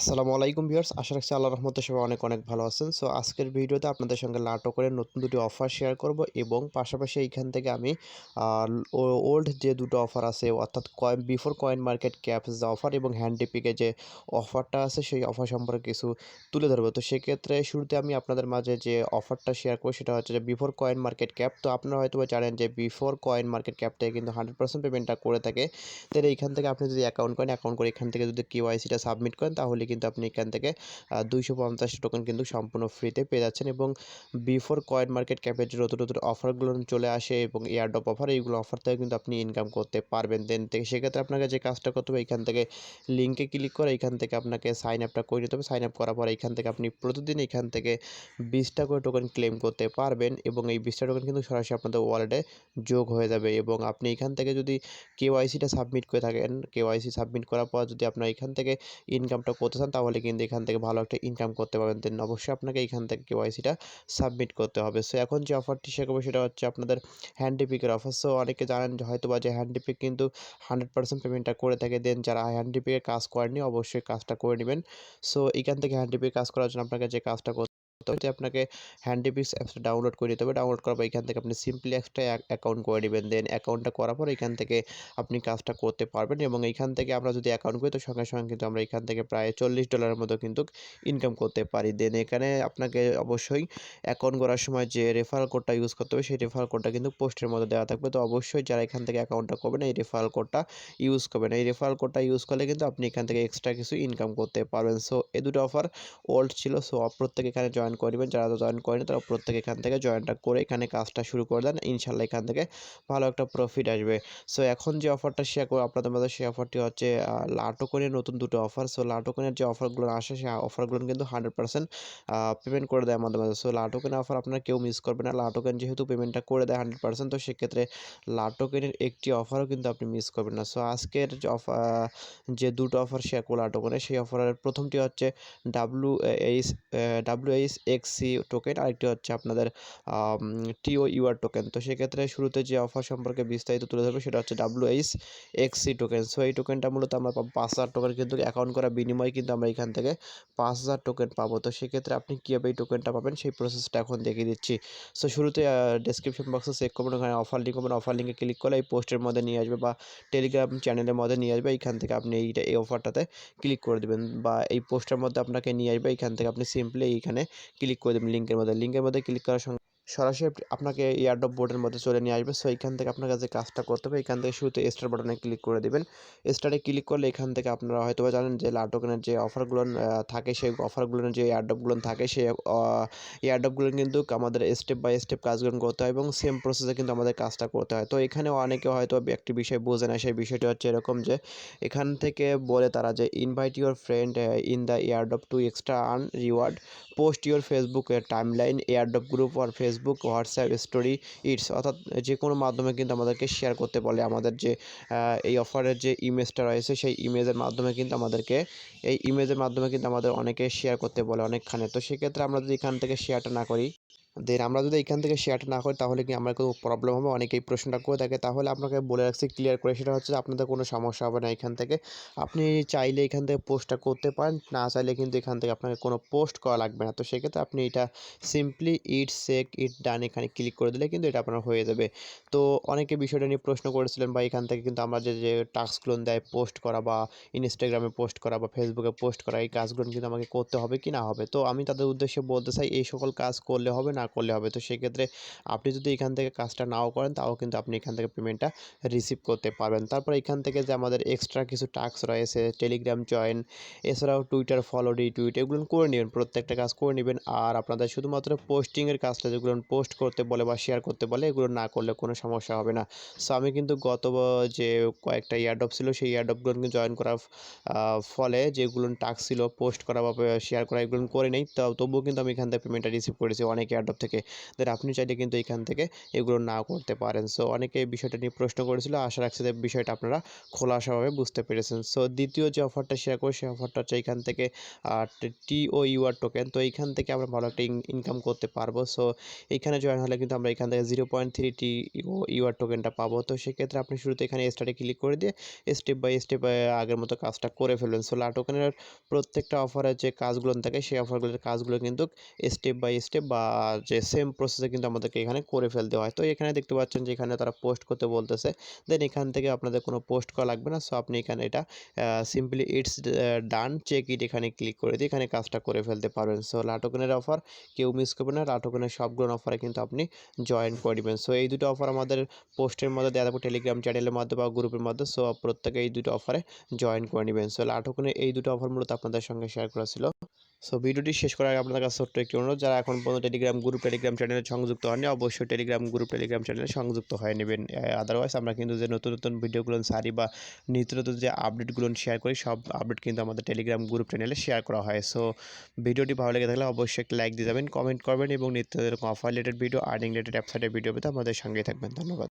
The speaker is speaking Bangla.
আসসালামু আলাইকুম ভিউয়ার্স, আশা রাখছি আল্লাহ রহমতে সবাই অনেক অনেক ভালো আছেন। সো আজকের ভিডিওতে আপনাদের সঙ্গে নাটকের নতুন দুটি অফার শেয়ার করব এবং পাশাপাশি এইখান থেকে আমি ওল্ড যে দুটো অফার আছে, অর্থাৎ coin before coin market caps যে অফার এবং হ্যান্ডিপিকে যে অফারটা আছে, সেই অফার সম্পর্কে কিছু তুলে ধরবো। তো সেক্ষেত্রে শুরুতে আমি আপনাদের মাঝে যে অফারটা শেয়ার করব, সেটা হচ্ছে যে বিফোর কয়েন মার্কেট ক্যাপ তো আপনারা হয়তো জানেন যে বিফোর কয়েন মার্কেট ক্যাপ থেকে কিন্তু হান্ড্রেড পার্সেন্ট পেমেন্টটা করে থাকে। তাহলে এইখান থেকে আপনি যদি অ্যাকাউন্ট করেন অ্যাকাউন্ট করে এখান থেকে যদি কেওয়াইসিটা সাবমিট করেন, তাহলে কিন্তু আপনি এখান থেকে দুইশো পঞ্চাশ টোকেন কিন্তু সম্পূর্ণ ফ্রিতে পেয়ে যাচ্ছেন এবং বিফোর কয়েন মার্কেট ক্যাপের যে নতুন নতুন অফারগুলো চলে আসে এবং এয়ারডপ অফার এইগুলো অফার থেকে কিন্তু আপনি ইনকাম করতে পারবেন। দেন থেকে সেক্ষেত্রে আপনাকে যে কাজটা করতে হবে, এখান থেকে লিঙ্কে ক্লিক করে এখান থেকে আপনাকে সাইন আপটা করে নিতে হবে। সাইন আপ করার পর এখান থেকে আপনি প্রতিদিন এখান থেকে বিশটা করে টোকেন ক্লেম করতে পারবেন এবং এই বিশটা টোকেন কিন্তু সরাসরি আপনাদের ওয়ালেটে যোগ হয়ে যাবে এবং আপনি এখান থেকে যদি কেওয়াইসিটা সাবমিট করে থাকেন কেওয়াইসি সাবমিট করার পর যদি আপনার এখান থেকে ইনকামটা করতে চান তাহলে কিন্তু এখান থেকে ভালো একটা ইনকাম করতে পারবেন। দেন অবশ্যই আপনাকে এখান থেকে কেওয়াইসিটা সাবমিট করতে হবে। সো এখন যে অফারটি শেখাবো সেটা হচ্ছে আপনাদের হ্যান্ডিপিকের অফার সো অনেকে জানেন হয়তো বা যে হ্যান্ডিপিক কিন্তু হান্ড্রেড পার্সেন্ট পেমেন্টটা করে থাকে। দেন যারা হ্যান্ডিপিকে কাজ করেনি অবশ্যই কাজটা করে নেবেন। সো এখান থেকে হ্যান্ডিপিক কাজ করার জন্য আপনাকে যে কাজটা যে আপনাকে হ্যান্ডিপিক্স অ্যাপসটা ডাউনলোড করে নিতে হবে। ডাউনলোড করার পর এখান থেকে আপনি সিম্পলি একটা অ্যাকাউন্ট করে নেবেন। দেন অ্যাকাউন্টটা করার পর এখান থেকে আপনি কাজটা করতে পারবেন এবং এখান থেকে আমরা যদি অ্যাকাউন্ট করি তো সঙ্গে সঙ্গে কিন্তু আমরা এখান থেকে প্রায় চল্লিশ ডলারের মতো কিন্তু ইনকাম করতে পারি। দেন এখানে আপনাকে অবশ্যই অ্যাকাউন্ট করার সময় যে রেফারেল কোডটা ইউজ করতে হবে সেই রেফারেল কোডটা কিন্তু পোস্টের মধ্যে দেওয়া থাকবে। তো অবশ্যই যারা এখান থেকে অ্যাকাউন্টটা করবেন এই রেফারেল কোডটা ইউজ করবেন। এই রেফারেল কোডটা ইউজ করলে কিন্তু আপনি এখান থেকে এক্সট্রা কিছু ইনকাম করতে পারবেন। সো এই দুটো অফার ওল্ড ছিল। সো প্রত্যেকে এখানে জয়েন করবেন। যারা জয়েন করেনি, তারা প্রত্যেকে এখান থেকে জয়েনটা করে এখানে কাজটা শুরু করে দেন। ইনশাল্লাহ এখান থেকে ভালো একটা প্রফিট আসবে। সো এখন যে অফারটা শেয়ার করব আপনাদের মধ্যে সেই অফারটি হচ্ছে লাটোকনের নতুন দুটো অফার সো লাটোকনের যে অফারগুলো আসে, সেই অফারগুলো কিন্তু হান্ড্রেড পার্সেন্ট পেমেন্ট করে দেয় আমাদের মধ্যে। সো লাটোকেনের অফার আপনারা কেউ মিস করবে না। লাটোকেন যেহেতু পেমেন্টটা করে দেয় হান্ড্রেড পার্সেন্ট তো সেক্ষেত্রে লাটোকেনের একটি অফারও কিন্তু আপনি মিস করবেন না। সো আজকের যে অফার যে দুটো অফার শেয়ার করল লাটোকনের সেই অফারের প্রথমটি হচ্ছে W H W H X token আরেকটি হচ্ছে আপনাদের টিও ইউআর টোকেন তো সেক্ষেত্রে শুরুতে যে অফার সম্পর্কে বিস্তারিত তুলে ধরবো সেটা হচ্ছে W H X token so এই টোকেনটা মূলত আমরা পাবো পাঁচ হাজার টোকেন কিন্তু অ্যাকাউন্ট করার বিনিময়ে কিন্তু আমরা এখান থেকে পাঁচ হাজার টোকেন পাবো। তো সেক্ষেত্রে আপনি কীভাবে এই টোকেনটা পাবেন সেই প্রসেসটা এখন দেখিয়ে দিচ্ছি। সো শুরুতে ডেসক্রিপশন বক্সে চেক করবেন, ওখানে অফার লিঙ্ক করবেন। অফার লিঙ্কে ক্লিক করলে এই পোস্টের মধ্যে নিয়ে আসবে বা টেলিগ্রাম চ্যানেলের মধ্যে নিয়ে আসবে। এইখান থেকে আপনি এইটা, এই অফারটাতে ক্লিক করে দেবেন বা এই পোস্টের মধ্যে আপনাকে নিয়ে আসবে। এইখান থেকে আপনি সিম্পলি এইখানে ক্লিক করে দেবেন লিঙ্কের মধ্যে। লিঙ্কের মধ্যে ক্লিক করার সঙ্গে সরাসরি আপনাকে এয়ারডপ বোর্ডের মধ্যে চলে নিয়ে আসবে। সো এখান থেকে আপনার কাছে কাজটা করতে হবে। এখান থেকে শুরুতে স্টার বাটনে ক্লিক করে দেবেন। স্টারে ক্লিক করলে এখান থেকে আপনারা হয়তো জানেন যে লাটোকেনের যে অফারগুলো থাকে, সেই অফারগুলোর যে এয়ারডপগুলো থাকে সেই এয়ারড্রপগুলো কিন্তু আমাদের স্টেপ বাই স্টেপ কাজগুলো করতে হয় এবং সেম প্রসেসে কিন্তু আমাদের কাজটা করতে হয়। তো এখানে অনেকে হয়তো একটি বিষয় বোঝে না। সেই বিষয়টি হচ্ছে এরকম যে, এখান থেকে বলে তারা যে invite your friend in the airdrop to extra earn reward post your Facebook timeline airdrop group R Facebook WhatsApp story it's অর্থাৎ যে কোনো মাধ্যমে কিন্তু আমাদেরকে শেয়ার করতে বলে আমাদের যে এই অফারের যে ইমেজটা রয়েছে সেই ইমেজের মাধ্যমে কিন্তু আমাদেরকে, এই ইমেজের মাধ্যমে কিন্তু আমাদের অনেকে শেয়ার করতে বলে অনেকখানে। তো সেক্ষেত্রে আমরা যদি এখান থেকে শেয়ারটা না করি দেন আমরা যদি এখান থেকে শেয়ারটা না করি, তাহলে কি আমার কোনো প্রবলেম হবে? অনেকেই প্রশ্নটা করে থাকে। তাহলে আপনাকে বলে রাখছি ক্লিয়ার করে। সেটা হচ্ছে আপনাদের কোনো সমস্যা হবে না এখান থেকে। আপনি চাইলে এখান থেকে পোস্টটা করতে পারেন, না চাইলে কিন্তু এখান থেকে আপনাকে কোনো পোস্ট করা লাগবে না। তো সেক্ষেত্রে আপনি এটা সিম্পলি ইট সেক ইট ডান এখানে ক্লিক করে দিলে কিন্তু এটা আপনার হয়ে যাবে। তো অনেকে বিষয়টা নিয়ে প্রশ্ন করেছিলেন বা এখান থেকে কিন্তু আমরা যে যে টাস্কগুলো দেয় পোস্ট করা বা ইনস্টাগ্রামে পোস্ট করা বা ফেসবুকে পোস্ট করা, এই কাজগুলো কিন্তু আমাকে করতে হবে কি না হবে? তো আমি তাদের উদ্দেশ্যে বলতে চাই, এই সকল কাজ করলে হবে না করলে হবে। তো সেক্ষেত্রে আপনি যদি এখান থেকে কাজটা নাও করেন, তাও কিন্তু আপনি এখান থেকে পেমেন্টটা রিসিভ করতে পারবেন। তারপর এখান থেকে যে আমাদের এক্সট্রা কিছু টাস্ক রয়েছে টেলিগ্রাম জয়েন এছাড়াও টুইটার ফলো রিটুইট এগুলো করে নেবেন, প্রত্যেকটা কাজ করে নেবেন। আর আপনাদের শুধুমাত্র পোস্টিংয়ের কাজটা যেগুলো পোস্ট করতে বলে বা শেয়ার করতে বলে, এগুলো না করলে কোনো সমস্যা হবে না। সো আমি কিন্তু গত যে কয়েকটা ইয়ারডপ ছিল, সেই ইয়ারডপগুলো কিন্তু জয়েন করার ফলে যেগুলো টাস্ক ছিল পোস্ট করা বা শেয়ার করা, এগুলো করে নেই। তবুও কিন্তু আমি এখান থেকে পেমেন্টটা রিসিভ করেছি। অনেক ইয়ারডপ থেকে দেন আপনি চাইলে কিন্তু এখান থেকে এগুলো নাও করতে পারেন। সো অনেকে বিষয়টা নিয়ে প্রশ্ন করেছিল, আশা রাখছি যে বিষয়টা আপনারা খোলাসাভাবে বুঝতে পেরেছেন। সো দ্বিতীয় যে অফারটা শেয়ার করব, সেই অফারটা হচ্ছে এখান থেকে টি ও ইউআর টোকেন তো এইখান থেকে আমরা ভালো একটা ইনকাম করতে পারব। সো এইখানে জয়েন হলে কিন্তু আমরা এখান থেকে zero point three T O UR টোকেনটা পাবো। তো সেক্ষেত্রে আপনি শুরুতে এখানে স্টার্টে ক্লিক করে দিয়ে স্টেপ বাই স্টেপ আগের মতো কাজটা করে ফেলবেন। সো লা টোকেনের প্রত্যেকটা অফারের যে কাজগুলো থাকে, সেই অফারগুলোর কাজগুলো কিন্তু স্টেপ বাই স্টেপ বা যে সেম প্রসেসে কিন্তু আমাদেরকে এখানে করে ফেলতে হয়। তো এখানে দেখতে পাচ্ছেন যে এখানে তারা পোস্ট করতে বলতেছে। দেন এখান থেকে আপনাদের কোনো পোস্ট করা লাগবে না। সো আপনি এখানে এটা simply it's done check it এখানে ক্লিক করে দিয়ে এখানে কাজটা করে ফেলতে পারবেন। সো লাটোকেনের অফার কেউ মিস করবে না। লাটোকেনের সবগুলো অফারে কিন্তু আপনি জয়েন করে নেবেন। সো এই দুটো অফার আমাদের পোস্টের মধ্যে দেওয়া থাকবে। টেলিগ্রাম চ্যানেলের মাধ্যমে বা গ্রুপের মধ্যে। সো প্রত্যেকে এই দুটো অফারে জয়েন করে নেবেন। সো লাটোকেনের এই দুটো অফার মূলত আপনাদের সঙ্গে শেয়ার করা ছিল। সো ভিডিওটি শেষ করার আগে আপনাদের কাছে ছোট্ট একটি অনুরোধ, যারা এখন পর্যন্ত টেলিগ্রাম গ্রুপ টেলিগ্রাম চ্যানেলে সংযুক্ত হয়নি অবশ্যই টেলিগ্রাম গ্রুপ টেলিগ্রাম চ্যানেলে সংযুক্ত হয়ে নেবেন। আদারওয়াইজ আমরা কিন্তু যে নতুন নতুন ভিডিওগুলো সারি বা নিত্য নতুন যে আপডেটগুলো শেয়ার করি, সব আপডেট কিন্তু আমাদের টেলিগ্রাম গ্রুপ চ্যানেলে শেয়ার করা হয়। সো ভিডিওটি ভালো লেগে থাকলে অবশ্যই একটা লাইক দিয়ে যাবেন কমেন্ট করবেন এবং নিত্য এরকম offer related video earning related ওয়েবসাইটের ভিডিও পেতে আমাদের সঙ্গেই থাকবেন। ধন্যবাদ।